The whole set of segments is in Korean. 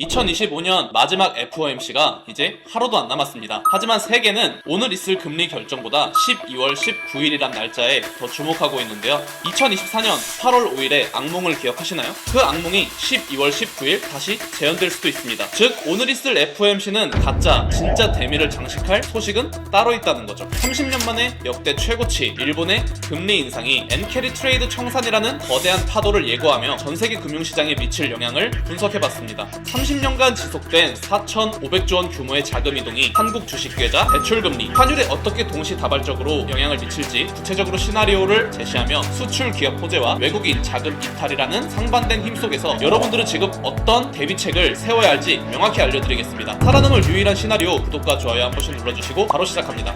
2025년 마지막 FOMC가 이제 하루도 안 남았습니다. 하지만 세계는 오늘 있을 금리 결정보다 12월 19일이란 날짜에 더 주목하고 있는데요. 2024년 8월 5일에 악몽을 기억하시나요? 그 악몽이 12월 19일 다시 재현될 수도 있습니다. 즉 오늘 있을 FOMC는 가짜, 진짜 대미를 장식할 소식은 따로 있다는 거죠. 30년 만에 역대 최고치 일본의 금리 인상이 엔캐리 트레이드 청산이라는 거대한 파도를 예고하며 전 세계 금융시장에 미칠 영향을 분석해봤습니다. 30 년간 지속된 4,500조 원 규모의 자금 이동이 한국 주식 계좌, 대출 금리, 환율에 어떻게 동시다발적으로 영향을 미칠지 구체적으로 시나리오를 제시하며 수출 기업 호재와 외국인 자금 이탈이라는 상반된 힘 속에서 여러분들은 지금 어떤 대비책을 세워야 할지 명확히 알려드리겠습니다. 살아남을 유일한 시나리오 구독과 좋아요 한 번씩 눌러주시고 바로 시작합니다.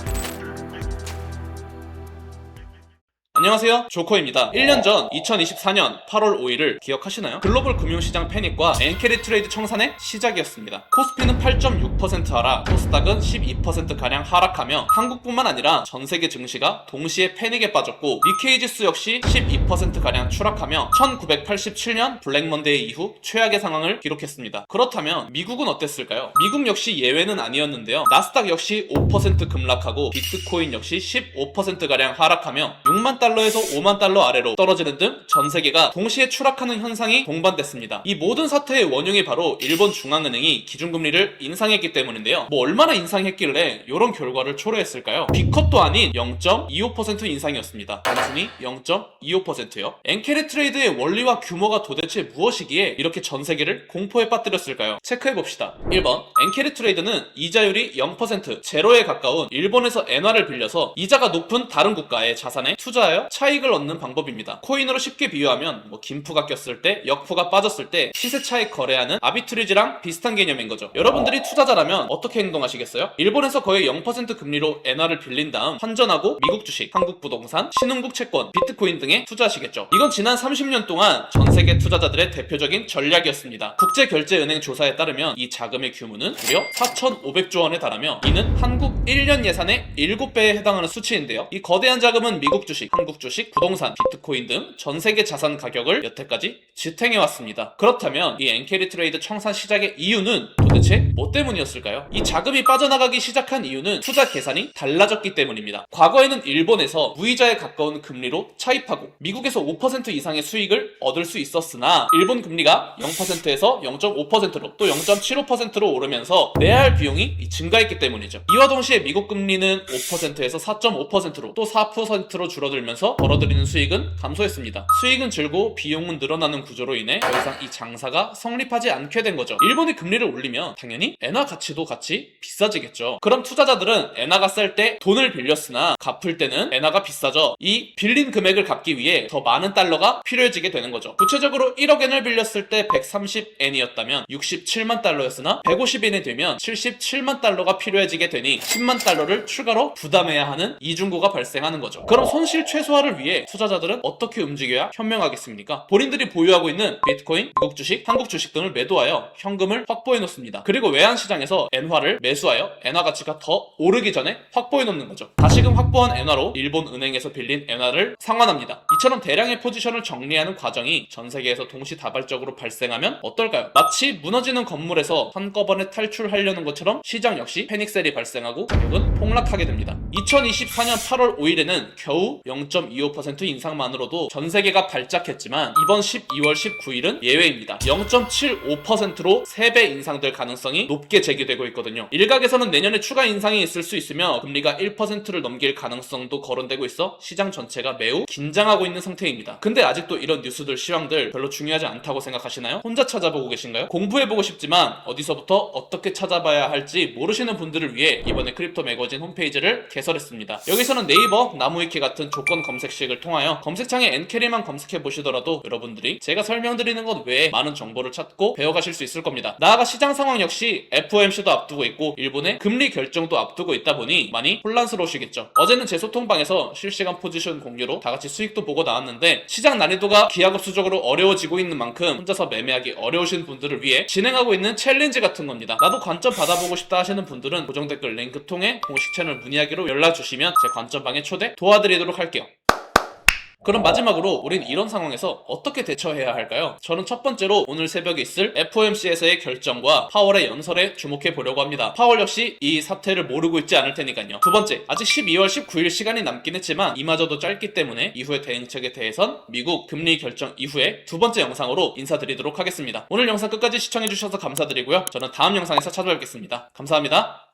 안녕하세요. 조커입니다. 1년 전 2024년 8월 5일을 기억하시나요? 글로벌 금융시장 패닉과 엔캐리 트레이드 청산의 시작이었습니다. 코스피는 8.6% 하락 코스닥은 12%가량 하락하며 한국뿐만 아니라 전 세계 증시가 동시에 패닉에 빠졌고 니케이 지수 역시 12%가량 추락하며 1987년 블랙먼데이 이후 최악의 상황을 기록했습니다. 그렇다면 미국은 어땠을까요? 미국 역시 예외는 아니었는데요. 나스닥 역시 5% 급락하고 비트코인 역시 15%가량 하락하며 6만 달러 에서 5만 달러 아래로 떨어지는 등 전 세계가 동시에 추락하는 현상이 동반됐습니다. 이 모든 사태의 원흉이 바로 일본 중앙은행이 기준금리를 인상했기 때문인데요. 뭐 얼마나 인상했길래 이런 결과를 초래했을까요? B컷도 아닌 0.25% 인상이었습니다. 단순히 0.25%요. 엔캐리 트레이드의 원리와 규모가 도대체 무엇이기에 이렇게 전 세계를 공포에 빠뜨렸을까요? 체크해봅시다. 1번 엔캐리 트레이드는 이자율이 0% 제로에 가까운 일본에서 엔화를 빌려서 이자가 높은 다른 국가의 자산에 투자하여 차익을 얻는 방법입니다. 코인으로 쉽게 비유하면 뭐 김프가 꼈을 때 역프가 빠졌을 때 시세 차익 거래하는 아비트리지랑 비슷한 개념인 거죠. 여러분들이 투자자라면 어떻게 행동하시겠어요? 일본에서 거의 0% 금리로 엔화를 빌린 다음 환전하고 미국 주식, 한국 부동산, 신흥국 채권, 비트코인 등에 투자하시겠죠. 이건 지난 30년 동안 전 세계 투자자들의 대표적인 전략이었습니다. 국제결제은행 조사에 따르면 이 자금의 규모는 무려 4,500조 원에 달하며 이는 한국 1년 예산의 7배에 해당하는 수치인데요. 이 거대한 자금은 미국 주식, 한국 주식, 부동산, 비트코인 등 전 세계 자산 가격을 여태까지 지탱해 왔습니다. 그렇다면 이 엔캐리 트레이드 청산 시작의 이유는 도대체 뭐 때문이었을까요? 이 자금이 빠져나가기 시작한 이유는 투자 계산이 달라졌기 때문입니다. 과거에는 일본에서 무이자에 가까운 금리로 차입하고 미국에서 5% 이상의 수익을 얻을 수 있었으나 일본 금리가 0%에서 0.5%로 또 0.75%로 오르면서 내야 할 비용이 증가했기 때문이죠. 이와 동시에 미국 금리는 5%에서 4.5%로 또 4%로 줄어들면서 벌어들이는 수익은 감소했습니다. 수익은 줄고 비용은 늘어나는 구조로 인해 더 이상 이 장사가 성립하지 않게 된 거죠. 일본이 금리를 올리면 당연히 엔화 가치도 같이 비싸지겠죠. 그럼 투자자들은 엔화가 쌀 때 돈을 빌렸으나 갚을 때는 엔화가 비싸져 이 빌린 금액을 갚기 위해 더 많은 달러가 필요해지게 되는 거죠. 구체적으로 1억 엔을 빌렸을 때 130엔이었다면 67만 달러였으나 150엔이 되면 77만 달러가 필요해지게 되니 10만 달러를 추가로 부담해야 하는 이중고가 발생하는 거죠. 그럼 손실 최소 화를 위해 투자자들은 어떻게 움직여야 현명하겠습니까? 본인들이 보유하고 있는 비트코인, 미국 주식, 한국 주식 등을 매도하여 현금을 확보해 놓습니다. 그리고 외환 시장에서 엔화를 매수하여 엔화 가치가 더 오르기 전에 확보해 놓는 거죠. 다시금 확보한 엔화로 일본 은행에서 빌린 엔화를 상환합니다. 이처럼 대량의 포지션을 정리하는 과정이 전 세계에서 동시다발적으로 발생하면 어떨까요? 마치 무너지는 건물에서 한꺼번에 탈출하려는 것처럼 시장 역시 패닉셀이 발생하고 가격은 폭락하게 됩니다. 2024년 8월 5일에는 겨우 0.25% 인상만으로도 전 세계가 발작했지만 이번 12월 19일은 예외입니다. 0.75%로 3배 인상될 가능성이 높게 제기되고 있거든요. 일각에서는 내년에 추가 인상이 있을 수 있으며 금리가 1%를 넘길 가능성도 거론되고 있어 시장 전체가 매우 긴장하고 있는 상태입니다. 근데 아직도 이런 뉴스들 시황들 별로 중요하지 않다고 생각하시나요? 혼자 찾아보고 계신가요? 공부해보고 싶지만 어디서부터 어떻게 찾아봐야 할지 모르시는 분들을 위해 이번에 크립토 매거진 홈페이지를 개설했습니다. 여기서는 네이버, 나무위키 같은 조건 검색식을 통하여 검색창에 엔캐리만 검색해 보시더라도 여러분들이 제가 설명드리는 것 외에 많은 정보를 찾고 배워가실 수 있을 겁니다. 나아가 시장 상황 역시 FOMC도 앞두고 있고 일본의 금리 결정도 앞두고 있다 보니 많이 혼란스러우시겠죠. 어제는 제 소통방에서 실시간 포지션 공유로 다 같이 수익도 보고 나왔는데 시장 난이도가 기하급수적으로 어려워지고 있는 만큼 혼자서 매매하기 어려우신 분들을 위해 진행하고 있는 챌린지 같은 겁니다. 나도 관점 받아보고 싶다 하시는 분들은 고정 댓글 링크 통해 공식 채널 문의하기로 연락 주시면 제 관점방에 초대 도와드리도록 할게요. 그럼 마지막으로 우린 이런 상황에서 어떻게 대처해야 할까요? 저는 첫 번째로 오늘 새벽에 있을 FOMC에서의 결정과 파월의 연설에 주목해 보려고 합니다. 파월 역시 이 사태를 모르고 있지 않을 테니까요. 두 번째, 아직 12월 19일 시간이 남긴 했지만 이마저도 짧기 때문에 이후의 대응책에 대해선 미국 금리 결정 이후에 두 번째 영상으로 인사드리도록 하겠습니다. 오늘 영상 끝까지 시청해 주셔서 감사드리고요. 저는 다음 영상에서 찾아뵙겠습니다. 감사합니다.